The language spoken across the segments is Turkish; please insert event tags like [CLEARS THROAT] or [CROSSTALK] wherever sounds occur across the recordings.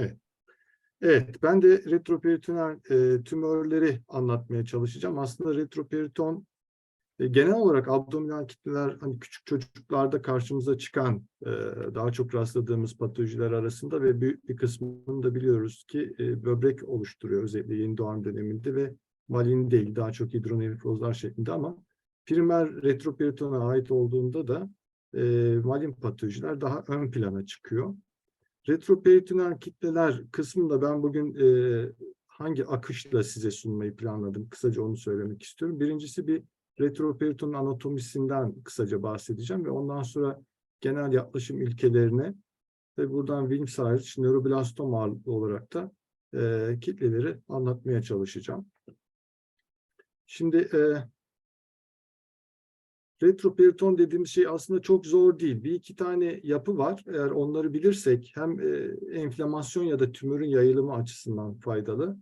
Evet. Evet, ben de retroperitoneal e, tümörleri anlatmaya çalışacağım. Aslında retroperiton e, genel olarak abdominal kitleler hani küçük çocuklarda karşımıza çıkan e, daha çok rastladığımız patolojiler arasında ve büyük bir kısmını da biliyoruz ki e, böbrek oluşturuyor özellikle yeni doğan döneminde ve malin değil daha çok hidronefrozlar şeklinde ama primer retroperitona ait olduğunda da e, malin patolojiler daha ön plana çıkıyor. Retroperitoneal kitleler kısmında ben bugün e, hangi akışla size sunmayı planladım? Kısaca onu söylemek istiyorum. Birincisi bir retroperitonun anatomisinden kısaca bahsedeceğim ve ondan sonra genel yaklaşım ilkelerine ve buradan Wilms hariç nöroblastom ağırlıklı olarak da e, kitleleri anlatmaya çalışacağım. Şimdi e, retroperiton dediğimiz şey aslında çok zor değil. Bir iki tane yapı var. Eğer onları bilirsek hem e, enflamasyon ya da tümörün yayılımı açısından faydalı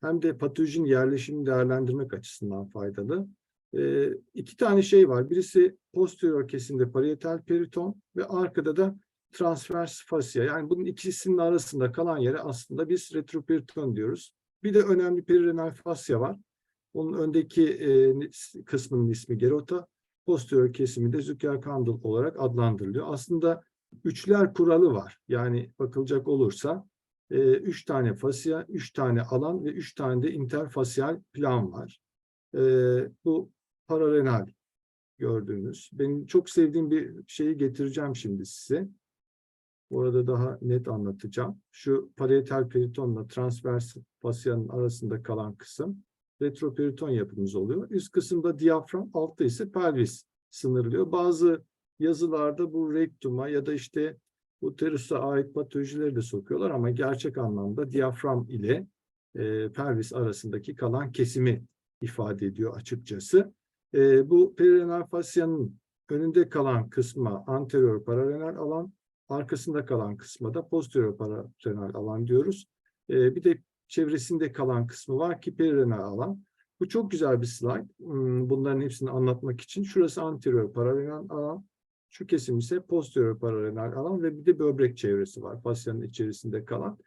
hem de patolojinin yerleşimini değerlendirmek açısından faydalı. E, iki tane şey var. Birisi posterior kesimde parietal periton ve arkada da transvers fascia. Yani bunun ikisinin arasında kalan yere aslında biz retroperiton diyoruz. Bir de önemli perirenal fascia var. Onun öndeki e, kısmının ismi gerota, posterior kesimi de Zucker-Kandel olarak adlandırılıyor. Aslında üçler kuralı var. Yani bakılacak olursa e, üç tane fasya, üç tane alan ve üç tane de interfasyal plan var. E, bu pararenal gördüğünüz. Benim çok sevdiğim bir şeyi getireceğim şimdi size. Orada daha net anlatacağım. Şu parietal peritonla transvers fasyanın arasında kalan kısım retroperiton yapımız oluyor. Üst kısımda diyafram, altta ise pelvis sınırlıyor. Bazı yazılarda bu rektuma ya da işte uterusa ait patolojileri de sokuyorlar ama gerçek anlamda diyafram ile e, pelvis arasındaki kalan kesimi ifade ediyor açıkçası. E, bu perirenal fasyanın önünde kalan kısma anterior pararenal alan, arkasında kalan kısma da posterior pararenal alan diyoruz. E, bir de çevresinde kalan kısmı var ki perirenal alan. Bu çok güzel bir slide. Hmm, Bunların hepsini anlatmak için. Şurası anterior pararenal alan. Şu kesim ise posterior pararenal alan ve bir de böbrek çevresi var. Fasyanın içerisinde kalan.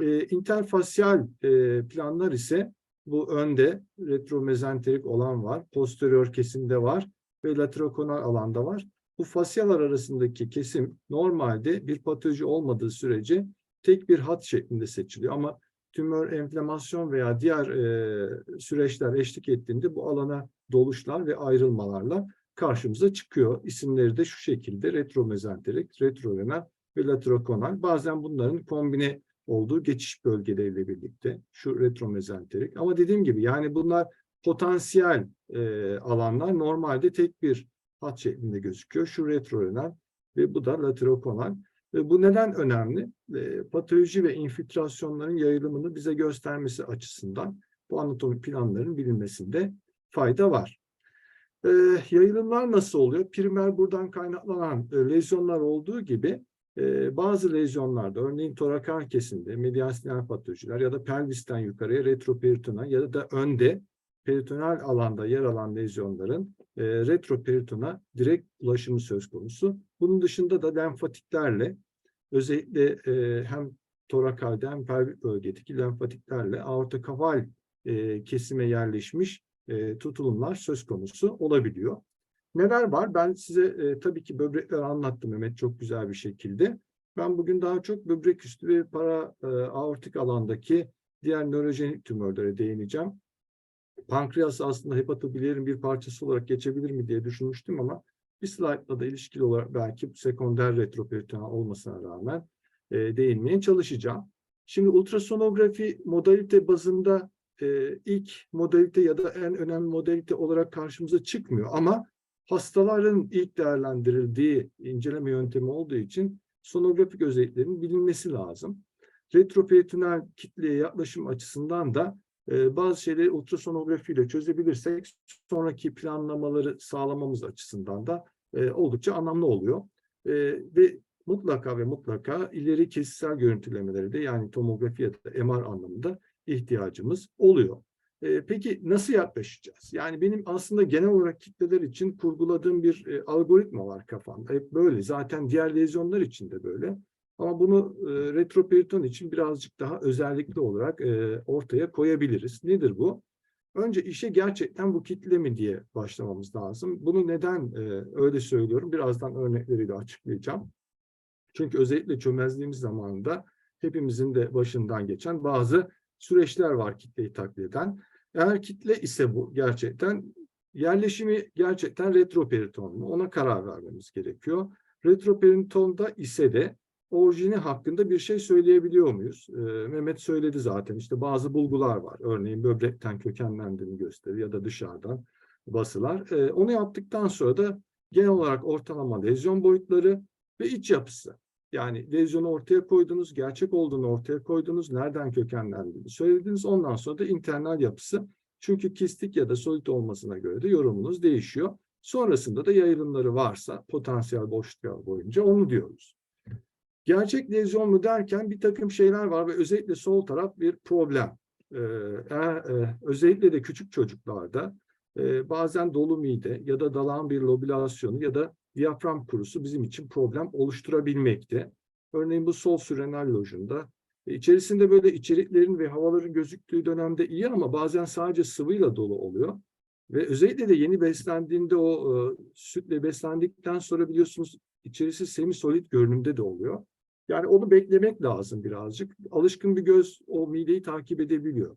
E, interfasyal e, planlar ise bu önde retromezenterik olan var. Posterior kesimde var ve laterokonal alanda var. Bu fasyalar arasındaki kesim normalde bir patoloji olmadığı sürece tek bir hat şeklinde seçiliyor. Ama tümör, enflamasyon veya diğer e, süreçler eşlik ettiğinde bu alana doluşlar ve ayrılmalarla karşımıza çıkıyor. İsimleri de şu şekilde retromezenterik, retrorenal ve laterokonal. Bazen bunların kombine olduğu geçiş bölgeleriyle birlikte şu retromezenterik. Ama dediğim gibi yani bunlar potansiyel e, alanlar normalde tek bir hat şeklinde gözüküyor. Şu retrorenal ve bu da laterokonal. Bu neden önemli? Patoloji ve infiltrasyonların yayılımını bize göstermesi açısından bu anatomi planlarının bilinmesinde fayda var. E, yayılımlar nasıl oluyor? Primer buradan kaynaklanan e, lezyonlar olduğu gibi e, bazı lezyonlarda örneğin torakal kesimde mediastinal patolojiler ya da pelvisten yukarıya retroperitona ya da önde peritoneal alanda yer alan lezyonların e, retroperitona direkt ulaşımı söz konusu. Bunun dışında da lenfatiklerle özellikle e, hem torakalde hem pelvik bölgedeki lenfatiklerle aorta kafal e, kesime yerleşmiş e, tutulumlar söz konusu olabiliyor. Neler var? Ben size e, tabii ki böbrekleri anlattım Mehmet çok güzel bir şekilde. Ben bugün daha çok böbrek üstü ve para e, aortik alandaki diğer nörojenik tümörlere değineceğim. Pankreas aslında hepatobiliyerin bir parçası olarak geçebilir mi diye düşünmüştüm ama bir slaytla da ilişkili olarak belki sekonder retroperitoneal olmasına rağmen e, değinmeye çalışacağım. Şimdi ultrasonografi modalite bazında e, ilk modalite ya da en önemli modalite olarak karşımıza çıkmıyor ama hastaların ilk değerlendirildiği inceleme yöntemi olduğu için sonografik özelliklerinin bilinmesi lazım. Retroperitoneal kitleye yaklaşım açısından da bazı şeyleri ultrasonografiyle çözebilirsek sonraki planlamaları sağlamamız açısından da e, oldukça anlamlı oluyor. E, ve mutlaka ve mutlaka ileri kesitsel görüntülemeleri de yani tomografi ya da MR anlamında ihtiyacımız oluyor. E, peki nasıl yaklaşacağız? Yani benim aslında genel olarak kitleler için kurguladığım bir e, algoritma var kafamda. Hep böyle. Zaten diğer lezyonlar için de böyle. Ama bunu e, retroperiton için birazcık daha özellikli olarak e, ortaya koyabiliriz. Nedir bu? Önce işe gerçekten bu kitle mi diye başlamamız lazım. Bunu neden e, öyle söylüyorum? Birazdan örnekleriyle açıklayacağım. Çünkü özellikle çömezliğimiz zamanında hepimizin de başından geçen bazı süreçler var kitleyi taklit eden. Eğer kitle ise bu gerçekten yerleşimi gerçekten retroperiton mu? Ona karar vermemiz gerekiyor. Retroperitonda ise de orijini hakkında bir şey söyleyebiliyor muyuz? Ee, Mehmet söyledi zaten işte bazı bulgular var. Örneğin böbrekten kökenlendiğini gösterir ya da dışarıdan basılar. Ee, onu yaptıktan sonra da genel olarak ortalama lezyon boyutları ve iç yapısı. Yani lezyonu ortaya koydunuz, gerçek olduğunu ortaya koydunuz, nereden kökenlendiğini söylediniz. Ondan sonra da internal yapısı. Çünkü kistik ya da solit olmasına göre de yorumunuz değişiyor. Sonrasında da yayılımları varsa potansiyel boşluklar boyunca onu diyoruz. Gerçek lezyon mu derken bir takım şeyler var ve özellikle sol taraf bir problem. Ee, e, özellikle de küçük çocuklarda e, bazen dolu mide ya da dalağın bir lobülasyonu ya da diyafram kurusu bizim için problem oluşturabilmekte. Örneğin bu sol sürenal lojunda e, içerisinde böyle içeriklerin ve havaların gözüktüğü dönemde iyi ama bazen sadece sıvıyla dolu oluyor. Ve özellikle de yeni beslendiğinde o e, sütle beslendikten sonra biliyorsunuz içerisi semisolit görünümde de oluyor. Yani onu beklemek lazım birazcık. Alışkın bir göz o mideyi takip edebiliyor.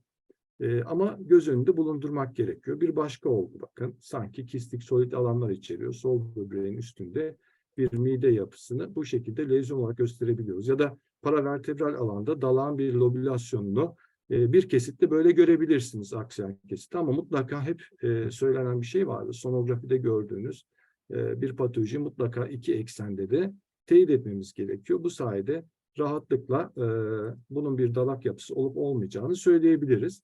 Ee, ama göz önünde bulundurmak gerekiyor. Bir başka oldu bakın. Sanki kistik solit alanlar içeriyor. Sol böbreğin üstünde bir mide yapısını bu şekilde lezyon olarak gösterebiliyoruz. Ya da paravertebral alanda dalağın bir lobülasyonunu e, bir kesitte böyle görebilirsiniz aksiyen kesit. Ama mutlaka hep e, söylenen bir şey vardı. Sonografide gördüğünüz e, bir patoloji mutlaka iki eksende de teyit etmemiz gerekiyor. Bu sayede rahatlıkla e, bunun bir dalak yapısı olup olmayacağını söyleyebiliriz.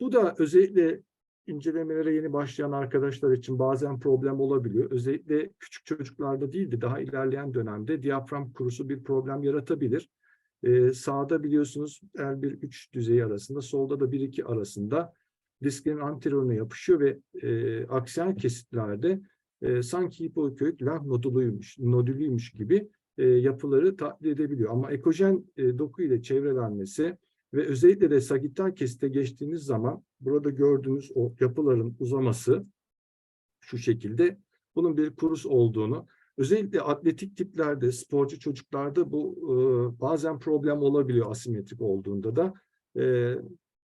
Bu da özellikle incelemelere yeni başlayan arkadaşlar için bazen problem olabiliyor. Özellikle küçük çocuklarda değil de daha ilerleyen dönemde diyafram kurusu bir problem yaratabilir. Ee, sağda biliyorsunuz L1-3 düzeyi arasında, solda da 1-2 arasında disklerin anterioruna yapışıyor ve e, aksiyel kesitlerde e, sanki hipoikoid lenf noduluymuş, nodülüymüş gibi e, yapıları taklit edebiliyor. Ama ekojen e, doku ile çevrelenmesi ve özellikle de sagittal kesite geçtiğiniz zaman burada gördüğünüz o yapıların uzaması şu şekilde bunun bir kurus olduğunu özellikle atletik tiplerde sporcu çocuklarda bu e, bazen problem olabiliyor asimetrik olduğunda da e,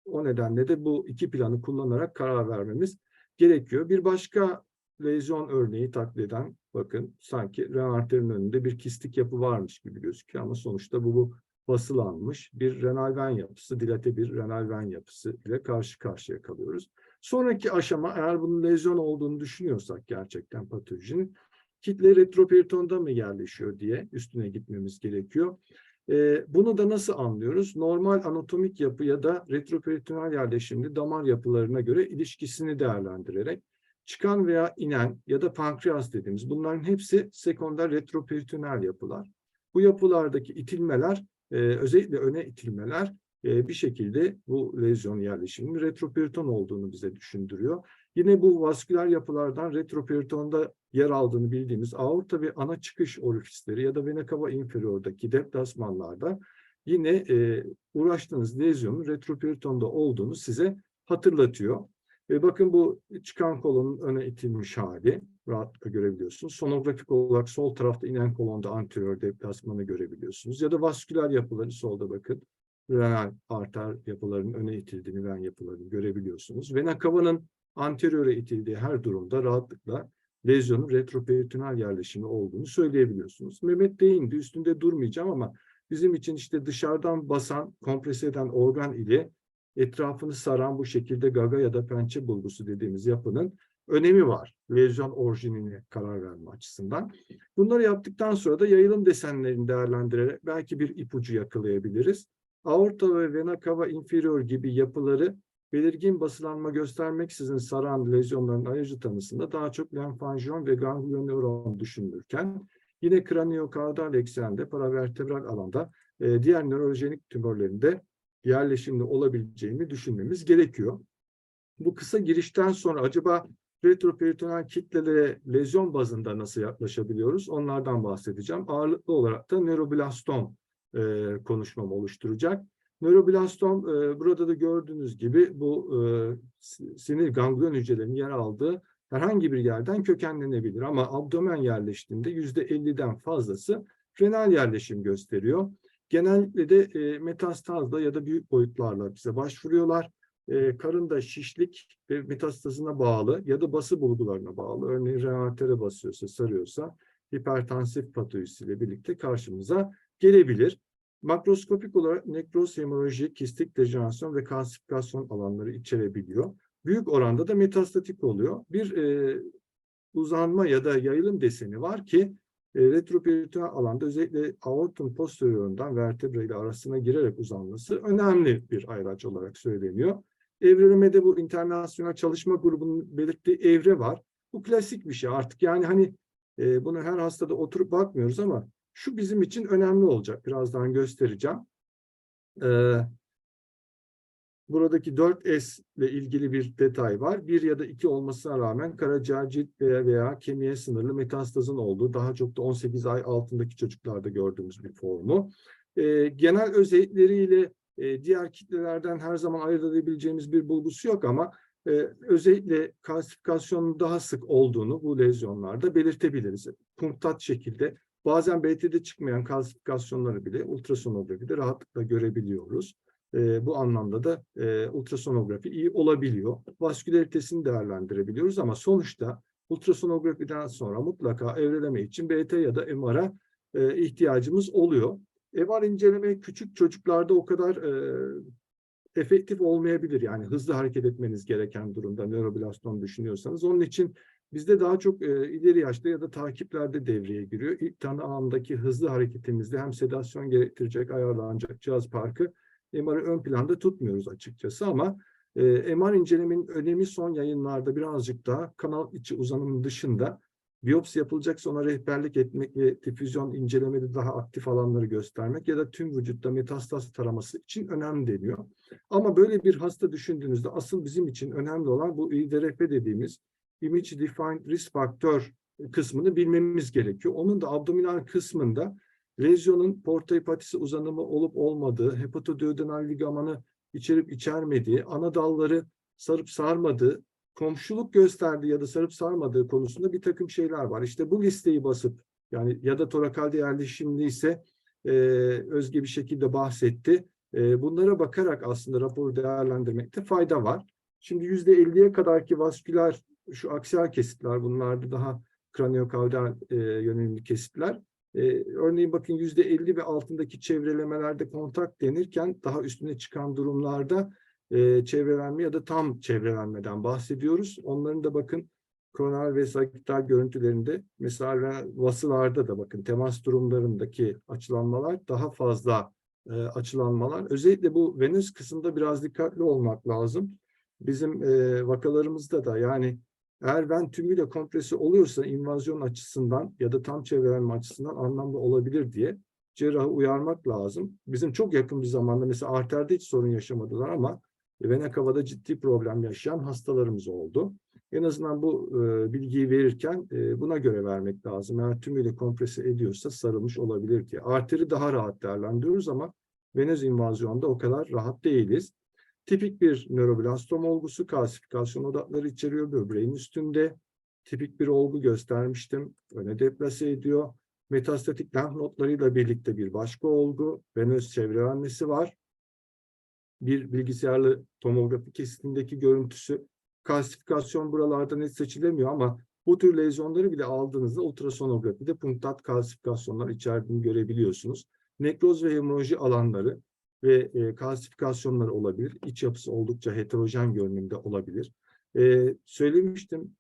o nedenle de bu iki planı kullanarak karar vermemiz gerekiyor. Bir başka lezyon örneği taklit eden bakın sanki renal arterin önünde bir kistik yapı varmış gibi gözüküyor ama sonuçta bu, bu basılanmış bir renal ven yapısı, dilate bir renal ven yapısı ile karşı karşıya kalıyoruz. Sonraki aşama eğer bunun lezyon olduğunu düşünüyorsak gerçekten patolojinin kitle retroperitonda mı yerleşiyor diye üstüne gitmemiz gerekiyor. Ee, bunu da nasıl anlıyoruz? Normal anatomik yapı ya da retroperitonal yerleşimli damar yapılarına göre ilişkisini değerlendirerek çıkan veya inen ya da pankreas dediğimiz bunların hepsi sekonder retroperitoneal yapılar. Bu yapılardaki itilmeler e, özellikle öne itilmeler e, bir şekilde bu lezyon yerleşiminin retroperiton olduğunu bize düşündürüyor. Yine bu vasküler yapılardan retroperitonda yer aldığını bildiğimiz aorta ve ana çıkış orifisleri ya da vena cava inferior'daki deplasmanlarda yine e, uğraştığınız lezyonun retroperitonda olduğunu size hatırlatıyor. Ve bakın bu çıkan kolonun öne itilmiş hali rahatlıkla görebiliyorsunuz. Sonografik olarak sol tarafta inen kolonda anterior deplasmanı görebiliyorsunuz. Ya da vasküler yapıları solda bakın. Renal arter yapılarının öne itildiğini, ven yapılarını görebiliyorsunuz. Vena cavanın anteriore itildiği her durumda rahatlıkla lezyonun retroperitoneal yerleşimi olduğunu söyleyebiliyorsunuz. Mehmet değindi, üstünde durmayacağım ama bizim için işte dışarıdan basan, kompres eden organ ile etrafını saran bu şekilde gaga ya da pençe bulgusu dediğimiz yapının önemi var. Lezyon orijinine karar verme açısından. Bunları yaptıktan sonra da yayılım desenlerini değerlendirerek belki bir ipucu yakalayabiliriz. Aorta ve vena cava inferior gibi yapıları belirgin basılanma göstermeksizin saran lezyonların ayıcı tanısında daha çok lenfanjiyon ve ganglioneuron düşünülürken yine kraniokardal eksende paravertebral alanda e, diğer nörojenik tümörlerinde yerleşimde olabileceğini düşünmemiz gerekiyor. Bu kısa girişten sonra acaba retroperitoneal kitlelere lezyon bazında nasıl yaklaşabiliyoruz? Onlardan bahsedeceğim. Ağırlıklı olarak da nöroblastom e, konuşmamı oluşturacak. Nöroblastom e, burada da gördüğünüz gibi bu e, sinir ganglion hücrelerinin yer aldığı herhangi bir yerden kökenlenebilir. Ama abdomen yerleştiğinde yüzde 50'den fazlası renal yerleşim gösteriyor. Genellikle de e, metastazla ya da büyük boyutlarla bize başvuruyorlar. E, karında şişlik ve metastazına bağlı ya da bası bulgularına bağlı. Örneğin reatere basıyorsa, sarıyorsa hipertansif patolojisiyle birlikte karşımıza gelebilir. Makroskopik olarak nekroz, hemoroji, kistik dejenerasyon ve kalsifikasyon alanları içerebiliyor. Büyük oranda da metastatik oluyor. Bir e, uzanma ya da yayılım deseni var ki e, retroperitoneal alanda özellikle aortun posteriorundan vertebra ile arasına girerek uzanması önemli bir ayraç olarak söyleniyor. Evrelemede bu internasyonel çalışma grubunun belirttiği evre var. Bu klasik bir şey artık yani hani e, bunu her hastada oturup bakmıyoruz ama şu bizim için önemli olacak. Birazdan göstereceğim. Ee, buradaki 4S ile ilgili bir detay var. Bir ya da iki olmasına rağmen karaciğer, cilt veya, veya kemiğe sınırlı metastazın olduğu daha çok da 18 ay altındaki çocuklarda gördüğümüz bir formu. Ee, genel özellikleriyle e, diğer kitlelerden her zaman ayırt edebileceğimiz bir bulgusu yok ama e, özellikle kalsifikasyonun daha sık olduğunu bu lezyonlarda belirtebiliriz. Punktat şekilde bazen BT'de çıkmayan kalsifikasyonları bile ultrasonografide rahatlıkla görebiliyoruz. E, bu anlamda da e, ultrasonografi iyi olabiliyor. Vaskülaritesini değerlendirebiliyoruz ama sonuçta ultrasonografiden sonra mutlaka evreleme için BT ya da MR'a e, ihtiyacımız oluyor. MR inceleme küçük çocuklarda o kadar e, efektif olmayabilir. Yani hızlı hareket etmeniz gereken durumda nöroblastom düşünüyorsanız. Onun için bizde daha çok e, ileri yaşta ya da takiplerde devreye giriyor. İlk tanı anındaki hızlı hareketimizde hem sedasyon gerektirecek, ayarlanacak cihaz parkı MR'ı ön planda tutmuyoruz açıkçası ama e, MR incelemenin önemi son yayınlarda birazcık daha kanal içi uzanımın dışında biyopsi yapılacaksa ona rehberlik etmek ve difüzyon incelemede daha aktif alanları göstermek ya da tüm vücutta metastaz taraması için önemli deniyor. Ama böyle bir hasta düşündüğünüzde asıl bizim için önemli olan bu IDRF dediğimiz Image Defined Risk Factor kısmını bilmemiz gerekiyor. Onun da abdominal kısmında lezyonun porta hepatisi uzanımı olup olmadığı, hepatoduodenal ligamanı içerip içermediği, ana dalları sarıp sarmadığı, komşuluk gösterdiği ya da sarıp sarmadığı konusunda bir takım şeyler var. İşte bu listeyi basıp yani ya da torakalde yerleşimli ise e, özge bir şekilde bahsetti. E, bunlara bakarak aslında raporu değerlendirmekte fayda var. Şimdi yüzde 50'ye kadarki vasküler şu aksiyal kesitler bunlarda daha kraniokaudal e, yönelimli kesitler. E, örneğin bakın yüzde 50 ve altındaki çevrelemelerde kontak denirken daha üstüne çıkan durumlarda e, çevrelenme ya da tam çevrelenmeden bahsediyoruz. Onların da bakın kronal ve sakital görüntülerinde mesela vasılarda da bakın temas durumlarındaki açılanmalar daha fazla e, açılanmalar. Özellikle bu venöz kısımda biraz dikkatli olmak lazım. Bizim e, vakalarımızda da yani eğer ven tümüyle kompresi oluyorsa invazyon açısından ya da tam çevrelenme açısından anlamlı olabilir diye cerrahı uyarmak lazım. Bizim çok yakın bir zamanda mesela arterde hiç sorun yaşamadılar ama vena cava'da ciddi problem yaşayan hastalarımız oldu. En azından bu e, bilgiyi verirken e, buna göre vermek lazım. Eğer tümüyle kompresi ediyorsa sarılmış olabilir diye. Arteri daha rahat değerlendiriyoruz ama venöz invazyonda o kadar rahat değiliz. Tipik bir nöroblastom olgusu kalsifikasyon odakları içeriyor böbreğin üstünde. Tipik bir olgu göstermiştim. Öne deplase ediyor. Metastatik lenf notlarıyla birlikte bir başka olgu. Venöz çevrelenmesi var. Bir bilgisayarlı tomografi kesitindeki görüntüsü. Kalsifikasyon buralarda net seçilemiyor ama bu tür lezyonları bile aldığınızda ultrasonografide punktat kalsifikasyonlar içerdiğini görebiliyorsunuz. Nekroz ve hemoroji alanları ve e, kalsifikasyonları olabilir. İç yapısı oldukça heterojen görünümde olabilir. E, söylemiştim,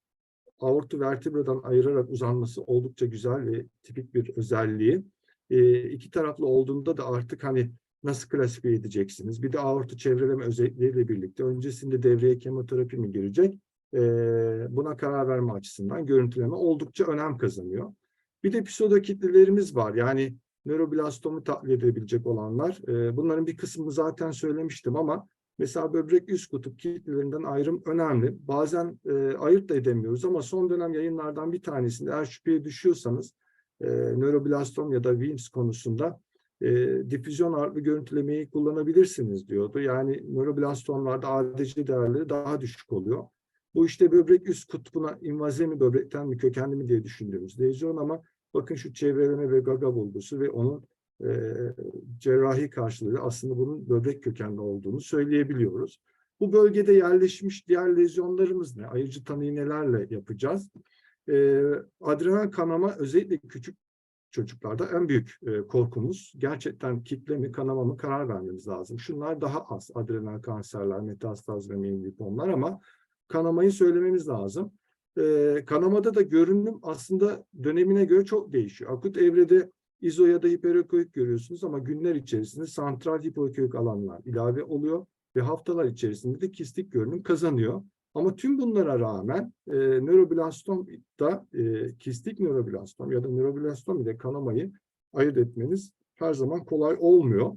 aortu vertebradan ayırarak uzanması oldukça güzel ve tipik bir özelliği. E, iki taraflı olduğunda da artık hani nasıl klasifiye edeceksiniz? Bir de aortu çevreleme özellikleriyle birlikte öncesinde devreye kemoterapi mi girecek? E, buna karar verme açısından görüntüleme oldukça önem kazanıyor. Bir de pseudo kitlelerimiz var. Yani nöroblastomu takviye edebilecek olanlar. E, bunların bir kısmını zaten söylemiştim ama mesela böbrek üst kutup kitlelerinden ayrım önemli. Bazen e, ayırt da edemiyoruz ama son dönem yayınlardan bir tanesinde eğer şüpheye düşüyorsanız e, nöroblastom ya da WIMS konusunda e, difüzyon ağırlıklı görüntülemeyi kullanabilirsiniz diyordu. Yani nöroblastomlarda ADC değerleri daha düşük oluyor. Bu işte böbrek üst kutbuna invaze mi böbrekten mi kökenli mi diye düşündüğümüz lezyon ama bakın şu çevreleme ve gaga bulgusu ve onun e, cerrahi karşılığı aslında bunun böbrek kökenli olduğunu söyleyebiliyoruz. Bu bölgede yerleşmiş diğer lezyonlarımız ne? Ayırıcı tanıyı nelerle yapacağız? E, adrenal kanama özellikle küçük çocuklarda en büyük e, korkumuz gerçekten kitle mi kanama mı karar vermemiz lazım. Şunlar daha az adrenal kanserler, metastaz ve miyeliponlar ama kanamayı söylememiz lazım. E, kanamada da görünüm aslında dönemine göre çok değişiyor. Akut evrede izo ya da hiperekoik görüyorsunuz ama günler içerisinde santral hipoekoik alanlar ilave oluyor ve haftalar içerisinde de kistik görünüm kazanıyor. Ama tüm bunlara rağmen e, nöroblastomda e, kistik nöroblastom ya da nöroblastom ile kanamayı ayırt etmeniz her zaman kolay olmuyor.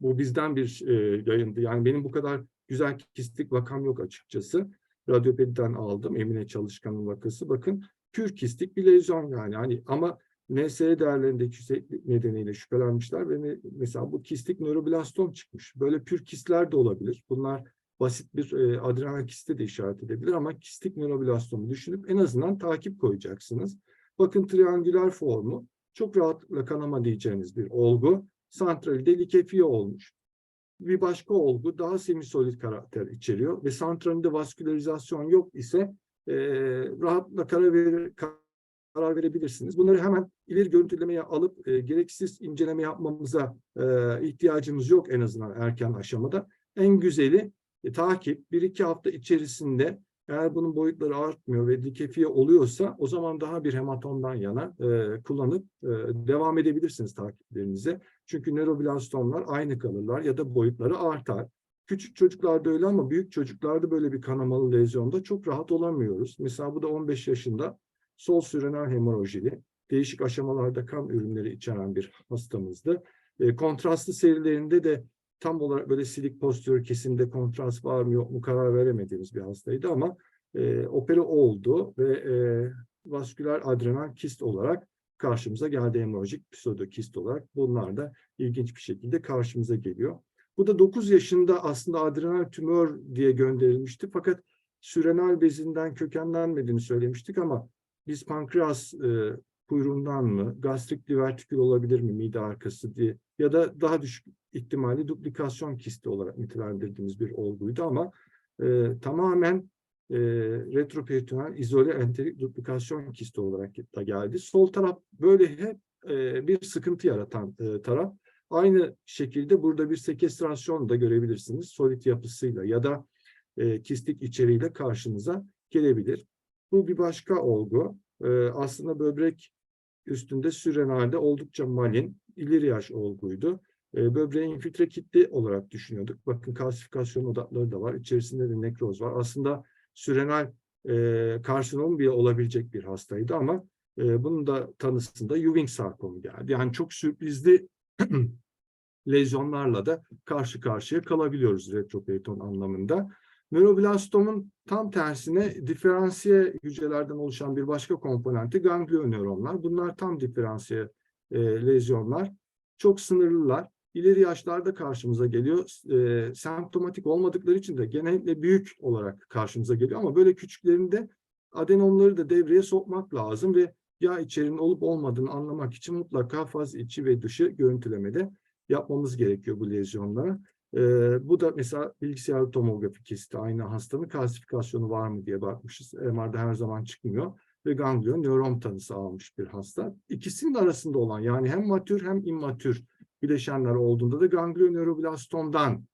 Bu bizden bir e, yayındı. Yani benim bu kadar güzel kistik vakam yok açıkçası. Radyopediden aldım. Emine Çalışkan'ın vakası. Bakın pür kistik bir lezyon yani. Hani ama NSA değerlerindeki yükseklik nedeniyle şüphelenmişler ve mesela bu kistik nöroblastom çıkmış. Böyle pür kistler de olabilir. Bunlar basit bir e, adrenal kiste de işaret edebilir ama kistik nöroblastomu düşünüp en azından takip koyacaksınız. Bakın triangüler formu çok rahatlıkla kanama diyeceğiniz bir olgu. Santralde likefiye olmuş. Bir başka olgu daha semisolid karakter içeriyor ve santralinde vaskülerizasyon yok ise e, rahatlıkla karar, verir, karar verebilirsiniz. Bunları hemen ileri görüntülemeye alıp e, gereksiz inceleme yapmamıza e, ihtiyacımız yok en azından erken aşamada. En güzeli e, takip bir iki hafta içerisinde eğer bunun boyutları artmıyor ve dikefiye oluyorsa o zaman daha bir hematomdan yana e, kullanıp e, devam edebilirsiniz takiplerinize. Çünkü nöroblastomlar aynı kalırlar ya da boyutları artar. Küçük çocuklarda öyle ama büyük çocuklarda böyle bir kanamalı lezyonda çok rahat olamıyoruz. Mesela bu da 15 yaşında sol sürenal hemorojili, değişik aşamalarda kan ürünleri içeren bir hastamızdı. E, kontrastlı serilerinde de tam olarak böyle silik postür kesimde kontrast var mı yok mu karar veremediğimiz bir hastaydı ama e, opera oldu ve e, vasküler adrenal kist olarak karşımıza geldi hemorajik pseudokist olarak. Bunlar da ilginç bir şekilde karşımıza geliyor. Bu da 9 yaşında aslında adrenal tümör diye gönderilmişti fakat sürenal bezinden kökenlenmediğini söylemiştik ama biz pankreas e, kuyruğundan mı, gastrik divertikül olabilir mi mide arkası diye ya da daha düşük ihtimali duplikasyon kisti olarak nitelendirdiğimiz bir olguydu ama e, tamamen e, retroperitoneal izole enterik duplikasyon kisti olarak da geldi. Sol taraf böyle hep e, bir sıkıntı yaratan e, taraf. Aynı şekilde burada bir sekestrasyon da görebilirsiniz. Solid yapısıyla ya da e, kistik içeriğiyle karşınıza gelebilir. Bu bir başka olgu. E, aslında böbrek üstünde sürenalde oldukça malin, ileri yaş olguydu. E, böbreğin infiltre kitle olarak düşünüyorduk. Bakın kalsifikasyon odakları da var. İçerisinde de nekroz var. Aslında sürenal e, karsinom bile olabilecek bir hastaydı ama e, bunun da tanısında Ewing sarkomu geldi. Yani çok sürprizli [CLEARS THROAT] lezyonlarla da karşı karşıya kalabiliyoruz retroperiton anlamında. Nöroblastomun tam tersine diferansiye hücrelerden oluşan bir başka komponenti ganglionöronlar. Bunlar tam diferansiye e, lezyonlar. Çok sınırlılar. İleri yaşlarda karşımıza geliyor. E, semptomatik olmadıkları için de genellikle büyük olarak karşımıza geliyor. Ama böyle küçüklerinde adenomları da devreye sokmak lazım ve yağ içeriğinin olup olmadığını anlamak için mutlaka faz içi ve dışı görüntülemede yapmamız gerekiyor bu lezyonlara. Ee, bu da mesela bilgisayar tomografi kesiti aynı hastanın kalsifikasyonu var mı diye bakmışız. MR'da her zaman çıkmıyor ve ganglion nöron tanısı almış bir hasta. İkisinin arasında olan yani hem matür hem immatür bileşenler olduğunda da ganglion nöroblastomdan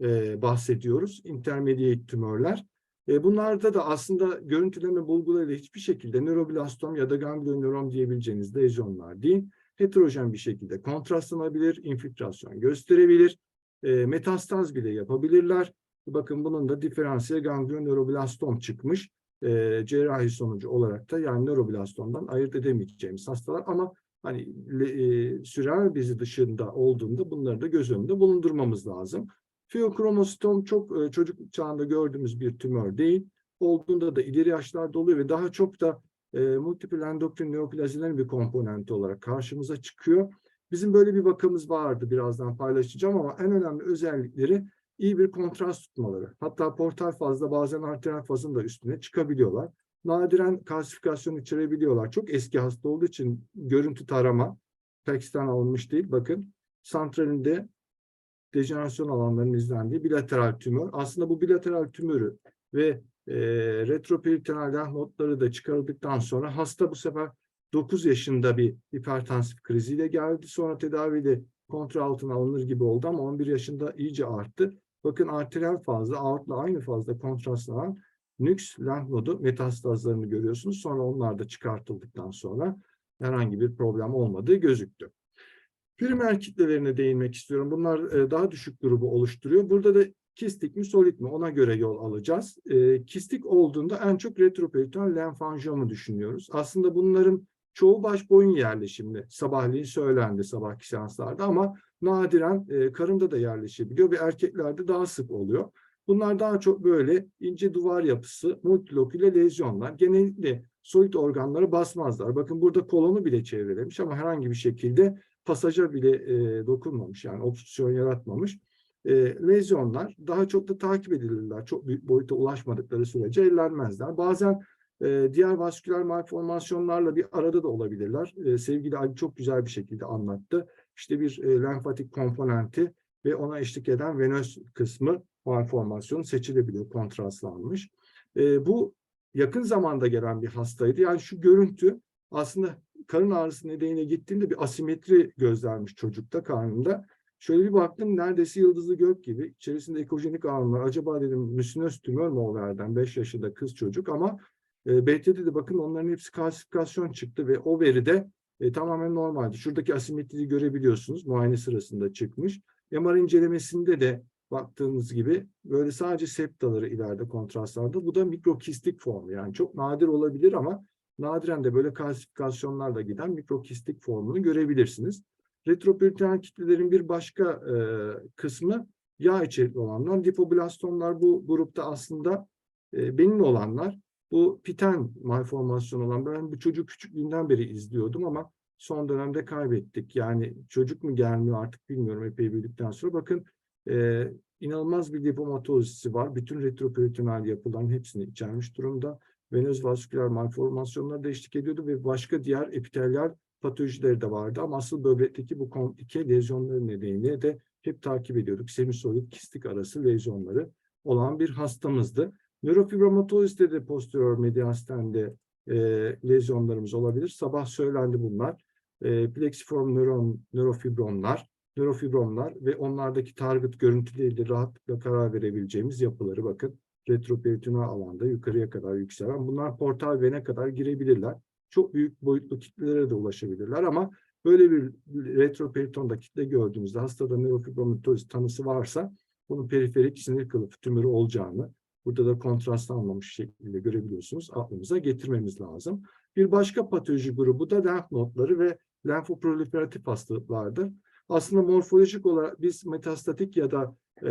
e, bahsediyoruz. Intermediate tümörler. E, bunlarda da aslında görüntüleme bulgularıyla hiçbir şekilde nöroblastom ya da ganglion nöron diyebileceğiniz lezyonlar değil. Heterojen bir şekilde kontrastlanabilir, infiltrasyon gösterebilir e, metastaz bile yapabilirler. Bakın bunun da diferansiyel ganglion nöroblastom çıkmış. E, cerrahi sonucu olarak da yani nöroblastomdan ayırt edemeyeceğimiz hastalar ama hani e, sürer bezi dışında olduğunda bunları da göz önünde bulundurmamız lazım. Fiyokromostom çok e, çocuk çağında gördüğümüz bir tümör değil. Olduğunda da ileri yaşlarda oluyor ve daha çok da e, multiple endokrin neoplazilerin bir komponenti olarak karşımıza çıkıyor. Bizim böyle bir vakamız vardı birazdan paylaşacağım ama en önemli özellikleri iyi bir kontrast tutmaları. Hatta portal fazla bazen arteriyel fazın da üstüne çıkabiliyorlar. Nadiren kalsifikasyon içerebiliyorlar. Çok eski hasta olduğu için görüntü tarama PEX'ten alınmış değil. Bakın santralinde dejenerasyon alanlarının izlendiği bilateral tümör. Aslında bu bilateral tümörü ve e, retroperitoneal lenf notları da çıkarıldıktan sonra hasta bu sefer 9 yaşında bir hipertansif kriziyle geldi. Sonra tedavide kontrol altına alınır gibi oldu ama 11 yaşında iyice arttı. Bakın arteriyel fazla, aortla aynı fazla kontrastlanan nüks lenf nodu metastazlarını görüyorsunuz. Sonra onlar da çıkartıldıktan sonra herhangi bir problem olmadığı gözüktü. Primer kitlelerine değinmek istiyorum. Bunlar e, daha düşük grubu oluşturuyor. Burada da kistik mi solit mi ona göre yol alacağız. E, kistik olduğunda en çok retroperitoneal lenfanjiomu düşünüyoruz. Aslında bunların çoğu baş boyun yerleşimli. Sabahleyin söylendi sabahki seanslarda ama nadiren e, karında da yerleşebiliyor ve erkeklerde daha sık oluyor. Bunlar daha çok böyle ince duvar yapısı, multiloküle lezyonlar. Genellikle soyut organlara basmazlar. Bakın burada kolonu bile çevrelemiş ama herhangi bir şekilde pasaja bile e, dokunmamış. Yani obstrüksiyon yaratmamış. E, lezyonlar daha çok da takip edilirler. Çok büyük boyuta ulaşmadıkları sürece ellenmezler. Bazen e, diğer vasküler malformasyonlarla bir arada da olabilirler. E, sevgili Ali çok güzel bir şekilde anlattı. İşte bir e, lenfatik komponenti ve ona eşlik eden venöz kısmı malformasyonu seçilebiliyor, kontrastlanmış. E, bu yakın zamanda gelen bir hastaydı. Yani şu görüntü aslında karın ağrısı nedeniyle gittiğinde bir asimetri gözlenmiş çocukta karnında. Şöyle bir baktım neredeyse yıldızlı gök gibi. İçerisinde ekojenik alanlar. Acaba dedim müsinöz tümör mü o verden? 5 yaşında kız çocuk ama e, BT'de de bakın onların hepsi kalsifikasyon çıktı ve o veride e, tamamen normaldi. Şuradaki asimetriyi görebiliyorsunuz. Muayene sırasında çıkmış. MR incelemesinde de baktığınız gibi böyle sadece septaları ileride kontrastlarda. Bu da mikrokistik formu. Yani çok nadir olabilir ama nadiren de böyle kalsifikasyonlarla giden mikrokistik formunu görebilirsiniz. Retroperitoneal kitlelerin bir başka e, kısmı yağ içerikli olanlar. Lipoblastomlar bu grupta aslında e, benim olanlar. Bu piten malformasyon olan ben bu çocuk küçüklüğünden beri izliyordum ama son dönemde kaybettik. Yani çocuk mu gelmiyor artık bilmiyorum epey büyüdükten sonra. Bakın e, inanılmaz bir lipomatozisi var. Bütün retroperitoneal yapıların hepsini içermiş durumda. Venöz vasküler malformasyonlar da eşlik ediyordu ve başka diğer epitelyal patolojileri de vardı. Ama asıl böbrekteki bu komplike lezyonları nedeniyle de hep takip ediyorduk. Semisoid kistik arası lezyonları olan bir hastamızdı. Nörofibromatoziste de posterior mediastende e, lezyonlarımız olabilir. Sabah söylendi bunlar. E, plexiform nöron, nörofibronlar, nörofibronlar ve onlardaki target görüntüleriyle rahatlıkla karar verebileceğimiz yapıları bakın. Retroperitoneal alanda yukarıya kadar yükselen. Bunlar portal vene kadar girebilirler. Çok büyük boyutlu kitlelere de ulaşabilirler ama böyle bir retroperitonda kitle gördüğümüzde hastada nörofibromatoz tanısı varsa bunun periferik sinir kılıfı tümörü olacağını burada da kontrastlanmamış şekilde görebiliyorsunuz. Aklımıza getirmemiz lazım. Bir başka patoloji grubu da lenf nodları ve lenfoproliferatif hastalıklardır. Aslında morfolojik olarak biz metastatik ya da e,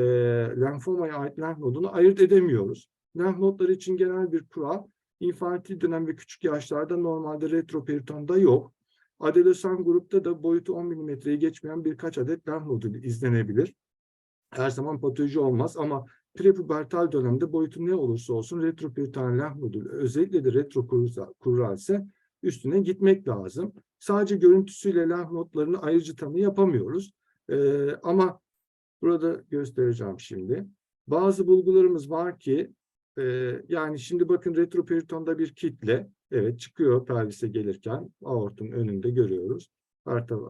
lenfomaya ait lenf nodunu ayırt edemiyoruz. Lenf nodları için genel bir kural, infantil dönem ve küçük yaşlarda normalde retroperitonda yok. Adolesan grupta da boyutu 10 milimetreyi geçmeyen birkaç adet lenf nodu izlenebilir. Her zaman patoloji olmaz ama prepubertal dönemde boyutu ne olursa olsun retroperitoneal lenf nodu özellikle de retrokural ise üstüne gitmek lazım. Sadece görüntüsüyle lenf nodlarını ayırıcı tanı yapamıyoruz. Ee, ama burada göstereceğim şimdi. Bazı bulgularımız var ki e, yani şimdi bakın retroperitonda bir kitle evet çıkıyor pelvise gelirken aortun önünde görüyoruz.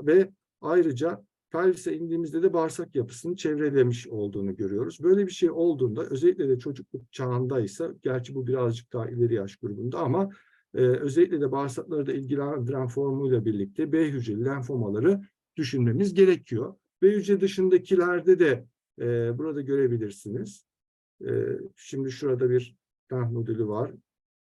Ve ayrıca pelvise indiğimizde de bağırsak yapısını çevrelemiş olduğunu görüyoruz. Böyle bir şey olduğunda özellikle de çocukluk çağındaysa gerçi bu birazcık daha ileri yaş grubunda ama e, özellikle de bağırsakları da ilgilendiren formuyla birlikte B hücreli lenfomaları düşünmemiz gerekiyor. B hücre dışındakilerde de e, burada görebilirsiniz. E, şimdi şurada bir lenf nodülü var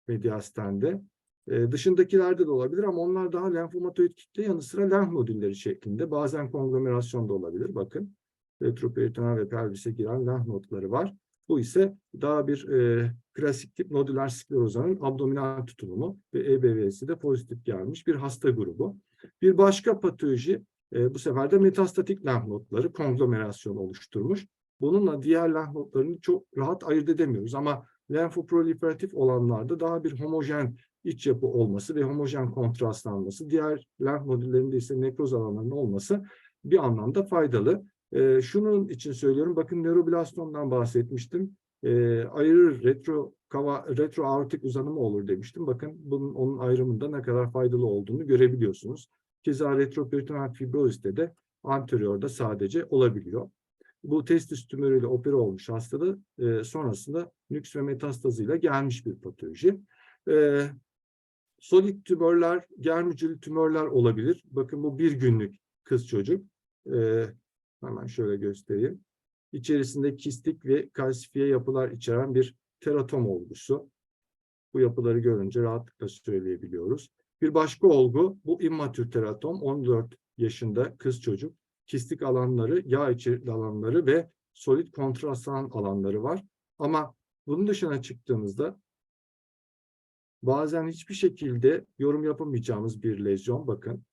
mediastende. E, dışındakilerde de olabilir ama onlar daha lenfomatoid kitle yanı sıra lenf nodülleri şeklinde. Bazen konglomerasyon da olabilir. Bakın retroperitoneal ve pelvise giren lenf nodları var. Bu ise daha bir e, klasik tip nodüler sklerozanın abdominal tutumu ve EBV'si de pozitif gelmiş bir hasta grubu. Bir başka patoloji E, bu sefer de metastatik lenf nodları konglomerasyon oluşturmuş. Bununla diğer lenf nodlarını çok rahat ayırt edemiyoruz ama lenfoproliferatif olanlarda daha bir homojen iç yapı olması ve homojen kontrastlanması, diğer lenf nodüllerinde ise nekroz alanlarının olması bir anlamda faydalı. E, şunun için söylüyorum, bakın nöroblastomdan bahsetmiştim. E, ayırır retro kava, retro aortik uzanımı olur demiştim. Bakın bunun onun ayrımında ne kadar faydalı olduğunu görebiliyorsunuz. Keza retroperitoneal fibroziste de anteriorda sadece olabiliyor. Bu testis tümörüyle opera olmuş hastada e, sonrasında nüks ve metastazıyla gelmiş bir patoloji. E, solid tümörler, germ tümörler olabilir. Bakın bu bir günlük kız çocuk. E, hemen şöyle göstereyim. İçerisinde kistik ve kalsifiye yapılar içeren bir teratom olgusu. Bu yapıları görünce rahatlıkla söyleyebiliyoruz. Bir başka olgu bu immatür teratom 14 yaşında kız çocuk. Kistik alanları, yağ içerikli alanları ve solid kontrastan alanları var. Ama bunun dışına çıktığımızda bazen hiçbir şekilde yorum yapamayacağımız bir lezyon bakın.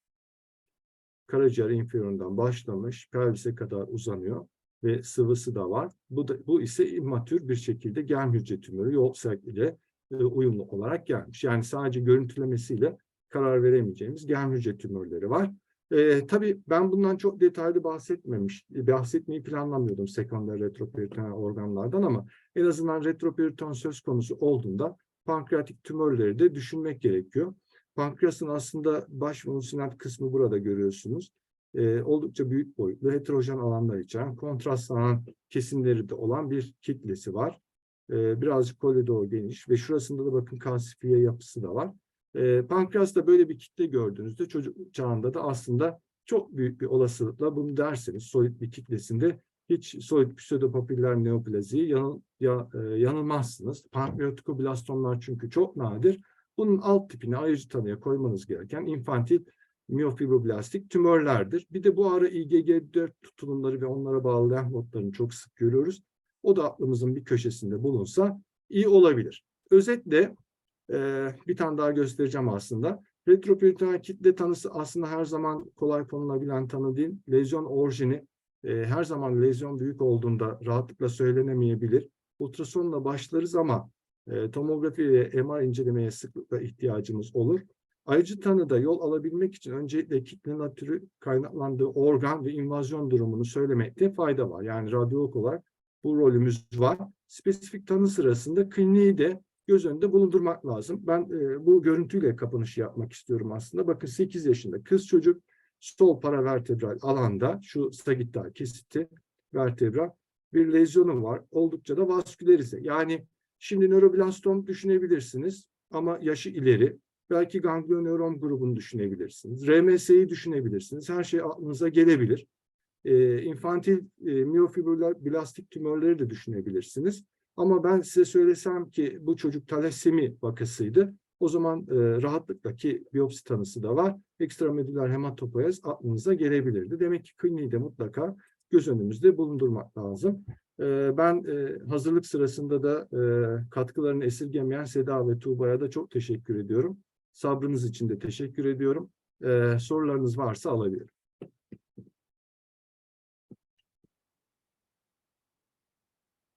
Karaciğer inferiorundan başlamış, pelvise kadar uzanıyor ve sıvısı da var. Bu da bu ise immatür bir şekilde germ hücre tümörü yol ile e, uyumlu olarak gelmiş. Yani sadece görüntülemesiyle karar veremeyeceğimiz germ hücre tümörleri var. E, tabii ben bundan çok detaylı bahsetmemiş, bahsetmeyi planlamıyordum sekonder retroperitoneal organlardan ama en azından retroperiton söz konusu olduğunda pankreatik tümörleri de düşünmek gerekiyor. Pankreasın aslında baş fonksiyonel kısmı burada görüyorsunuz. E, oldukça büyük boyutlu, heterojen alanlar içeren, kontrastlanan kesimleri de olan bir kitlesi var. E, birazcık koridor geniş ve şurasında da bakın kalsifiye yapısı da var. E, pankreasta böyle bir kitle gördüğünüzde çocuk çağında da aslında çok büyük bir olasılıkla bunu derseniz solit bir kitlesinde hiç solit pseudopapiller neoplaziyi yanıl, ya, e, yanılmazsınız. Pankreatikoblastomlar çünkü çok nadir. Bunun alt tipini ayrıcı tanıya koymanız gereken infantil miyofibroblastik tümörlerdir. Bir de bu ara IgG4 tutulumları ve onlara bağlı lenf çok sık görüyoruz. O da aklımızın bir köşesinde bulunsa iyi olabilir. Özetle e, bir tane daha göstereceğim aslında. Retroperitoneal kitle tanısı aslında her zaman kolay konulabilen tanı değil. Lezyon orijini e, her zaman lezyon büyük olduğunda rahatlıkla söylenemeyebilir. Ultrasonla başlarız ama e, tomografi ve MR incelemeye sıklıkla ihtiyacımız olur. Ayrıcı tanıda yol alabilmek için öncelikle kitle natürü kaynaklandığı organ ve invazyon durumunu söylemekte fayda var. Yani radyolog olarak bu rolümüz var. Spesifik tanı sırasında kliniği de göz önünde bulundurmak lazım. Ben e, bu görüntüyle kapanışı yapmak istiyorum aslında. Bakın 8 yaşında kız çocuk sol paravertebral alanda şu sagittal kesiti vertebra bir lezyonu var. Oldukça da vaskülerize. Yani şimdi nöroblastom düşünebilirsiniz ama yaşı ileri. Belki ganglionöron grubunu düşünebilirsiniz. RMS'yi düşünebilirsiniz. Her şey aklınıza gelebilir. E, infantil e, miyofibroblastik tümörleri de düşünebilirsiniz. Ama ben size söylesem ki bu çocuk talasemi vakasıydı. O zaman e, rahatlıkla ki biyopsi tanısı da var. Ekstramedüler hematopoyaz aklınıza gelebilirdi. Demek ki kliniği de mutlaka göz önümüzde bulundurmak lazım. E, ben e, hazırlık sırasında da e, katkılarını esirgemeyen Seda ve Tuğba'ya da çok teşekkür ediyorum. Sabrınız için de teşekkür ediyorum. E, sorularınız varsa alabilirim.